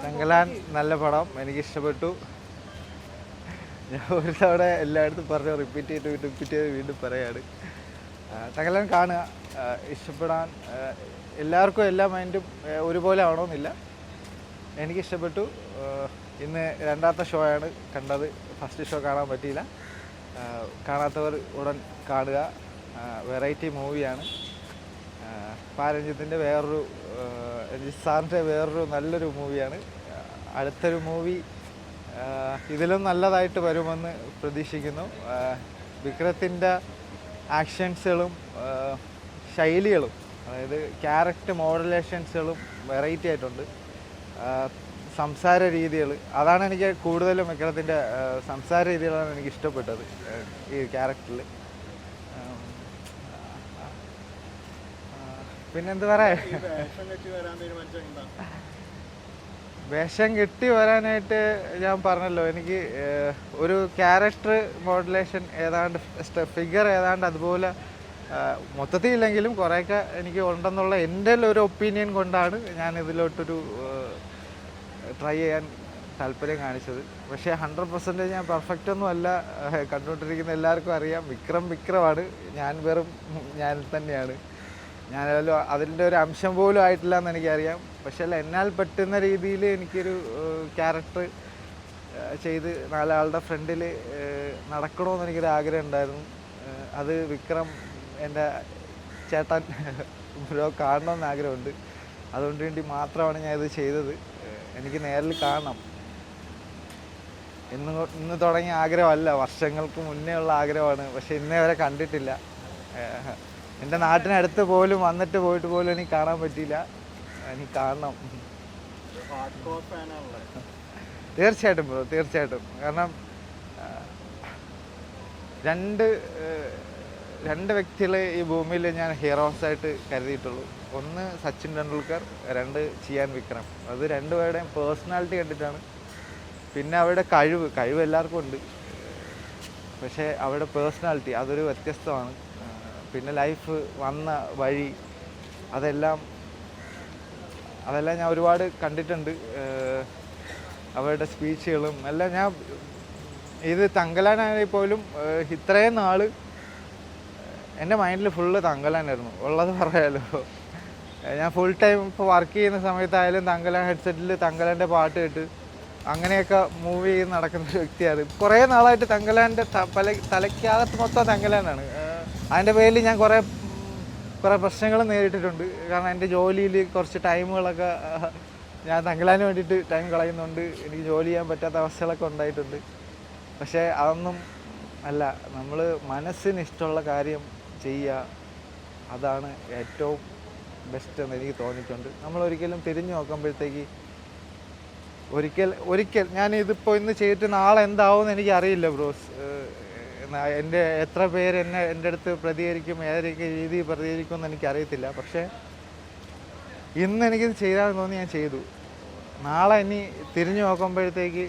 തങ്കലാൻ നല്ല പടം എനിക്ക് ഇഷ്ടപ്പെട്ടു ഞാൻ ഒരു തവണ എല്ലായിടത്തും പറഞ്ഞു റിപ്പീറ്റ് ചെയ്ത് റിപ്പീറ്റ് ചെയ്ത് വീണ്ടും പറയാണ്. തങ്കലാൻ കാണുക. ഇഷ്ടപ്പെടാൻ എല്ലാവർക്കും എല്ലാ മൈൻഡും ഒരുപോലെ ആവണമെന്നില്ല. എനിക്ക് ഇഷ്ടപ്പെട്ടു ഇന്ന് രണ്ടാമത്തെ ഷോ ആണ് കണ്ടത്. ഫസ്റ്റ് ഷോ കാണാൻ പറ്റിയില്ല. കാണാത്തവർ ഉടൻ കാണുക. വെറൈറ്റി മൂവിയാണ് പാരഞ്ജിത്തിന്റെ വേറൊരു സാറിന്റെ വേറൊരു നല്ലൊരു മൂവിയാണ്. അടുത്തൊരു മൂവി ഇതിലും നല്ലതായിട്ട് വരുമെന്ന് പ്രതീക്ഷിക്കുന്നു. വിക്രത്തിന്റെ ആക്ഷൻസുകളും ശൈലികളും അതായത് ക്യാരക്ടർ മോഡുലേഷൻസുകളും വെറൈറ്റി ആയിട്ടുണ്ട്. സംസാര രീതികൾ അതാണ് എനിക്ക് കൂടുതലും വിക്രത്തിന്റെ സംസാര രീതികളാണ് എനിക്ക് ഇഷ്ടപ്പെട്ടത് ഈ ക്യാരക്ടറിൽ. പിന്നെന്ത് പറയാ? വേഷം കെട്ടി വരാനായിട്ട് ഞാൻ പറഞ്ഞല്ലോ. എനിക്ക് ഒരു ക്യാരക്ടർ മോഡുലേഷൻ ഏതാണ്ട് ഫിഗർ ഏതാണ്ട് അതുപോലെ മൊത്തത്തിൽ ഇല്ലെങ്കിലും കുറേയൊക്കെ എനിക്ക് ഉണ്ടെന്നുള്ള എന്റെ ഒരു ഒപ്പീനിയൻ കൊണ്ടാണ് ഞാൻ ഇതിലോട്ടൊരു ട്രൈ ചെയ്യാൻ താല്പര്യം കാണിച്ചത്. പക്ഷേ ഹൺഡ്രഡ് പെർസെന്റേജ് ഞാൻ പെർഫെക്റ്റ് ഒന്നും അല്ല. കണ്ടുകൊണ്ടിരിക്കുന്ന എല്ലാവർക്കും അറിയാം. വിക്രം വിക്രമാണ്. ഞാൻ വെറും ഞാൻ തന്നെയാണ്. ഞാനല്ലോ അതിന്റെ ഒരു അംശം പോലും ആയിട്ടില്ല എന്ന് എനിക്കറിയാം. പക്ഷേ അല്ല എന്നാൽ പറ്റുന്ന രീതിയിൽ എനിക്കൊരു ക്യാരക്ടർ ചെയ്ത് നാലാളുടെ ഫ്രണ്ടിൽ നടക്കണമെന്ന് എനിക്കൊരു ആഗ്രഹം ഉണ്ടായിരുന്നു. അത് വിക്രം എന്റെ ചേട്ടൻ ബ്രോ കാണണമെന്ന് ആഗ്രഹമുണ്ട്. അതുകൊണ്ട് വേണ്ടി മാത്രമാണ് ഞാൻ ഇത് ചെയ്തത് എനിക്ക് നേരിൽ കാണണം. ഇന്ന് ഇന്ന് തുടങ്ങിയ ആഗ്രഹമല്ല വർഷങ്ങൾക്ക് മുന്നേ ഉള്ള ആഗ്രഹമാണ്. പക്ഷെ ഇന്നേ വരെ കണ്ടിട്ടില്ല. എന്റെ നാട്ടിനടുത്ത് പോലും വന്നിട്ട് പോയിട്ട് പോലും എനിക്ക് കാണാൻ പറ്റിയില്ല. എനിക്ക് കാണണം. തീർച്ചയായിട്ടും ബ്രോ തീർച്ചയായിട്ടും. കാരണം രണ്ട് രണ്ട് വ്യക്തികളെ ഈ ഭൂമിയിൽ ഞാൻ ഹീറോസ് ആയിട്ട് കരുതിയിട്ടുള്ളൂ. ഒന്ന് സച്ചിൻ ടെണ്ടുൽക്കർ രണ്ട് ചിയാൻ വിക്രം. അത് രണ്ടുപേരുടെയും പേഴ്സണാലിറ്റി കണ്ടിട്ടാണ്. പിന്നെ അവരുടെ കഴിവ് കഴിവ് എല്ലാവർക്കും ഉണ്ട്. പക്ഷേ അവരുടെ പേഴ്സണാലിറ്റി അതൊരു വ്യത്യസ്തമാണ്. പിന്നെ ലൈഫ് വന്ന വഴി അതെല്ലാം അതെല്ലാം ഞാൻ ഒരുപാട് കണ്ടിട്ടുണ്ട്. അവരുടെ സ്പീച്ചുകളും എല്ലാം ഞാൻ ഇത് തങ്കലാനാണെങ്കിൽ പോലും ഇത്രയും നാൾ എന്റെ മൈൻഡിൽ ഫുള്ള് തങ്കലാനായിരുന്നു. ഉള്ളത് പറയാലോ. ഞാൻ ഫുൾ ടൈം ഇപ്പോൾ വർക്ക് ചെയ്യുന്ന സമയത്തായാലും തങ്കലാൻ ഹെഡ്സെറ്റിൽ തങ്കലാന്റെ പാട്ട് കേട്ട് അങ്ങനെയൊക്കെ മൂവ് ചെയ്ത് നടക്കുന്ന വ്യക്തിയാണ് കുറേ നാളായിട്ട് തങ്കലാന്റെ പല തലയ്ക്കകത്ത് മൊത്തം തങ്കലാനാണ്. അതിന്റെ പേരിൽ ഞാൻ കുറേ കുറേ പ്രശ്നങ്ങൾ നേരിട്ടിട്ടുണ്ട്. കാരണം എന്റെ ജോലിയിൽ കുറച്ച് ടൈമുകളൊക്കെ ഞാൻ തങ്കലാന് വേണ്ടിയിട്ട് ടൈം കളയുന്നുണ്ട്. എനിക്ക് ജോലി ചെയ്യാൻ പറ്റാത്ത അവസ്ഥകളൊക്കെ ഉണ്ടായിട്ടുണ്ട്. പക്ഷേ അതൊന്നും അല്ല. നമ്മൾ മനസ്സിന് ഇഷ്ടമുള്ള കാര്യം ചെയ്യുക അതാണ് ഏറ്റവും ബെസ്റ്റ് എന്ന് എനിക്ക് തോന്നിയിട്ടുണ്ട്. നമ്മൾ ഒരിക്കലും തിരിഞ്ഞു നോക്കുമ്പോഴത്തേക്ക് ഒരിക്കൽ ഒരിക്കൽ ഞാൻ ഇതിപ്പോൾ ഇന്ന് ചെയ്തിട്ട് നാളെ എന്താവും എനിക്ക് അറിയില്ല ബ്രോസ് എന്റെ എത്ര പേര് എന്നെ എന്റെ അടുത്ത് പ്രതികരിക്കും ഏതൊക്കെ രീതിയിൽ പ്രതികരിക്കും എന്ന് എനിക്കറിയത്തില്ല. പക്ഷേ ഇന്ന് എനിക്കിത് ചെയ്താൽ തോന്നി ഞാൻ ചെയ്തു. നാളെ ഇനി തിരിഞ്ഞു നോക്കുമ്പോഴത്തേക്ക്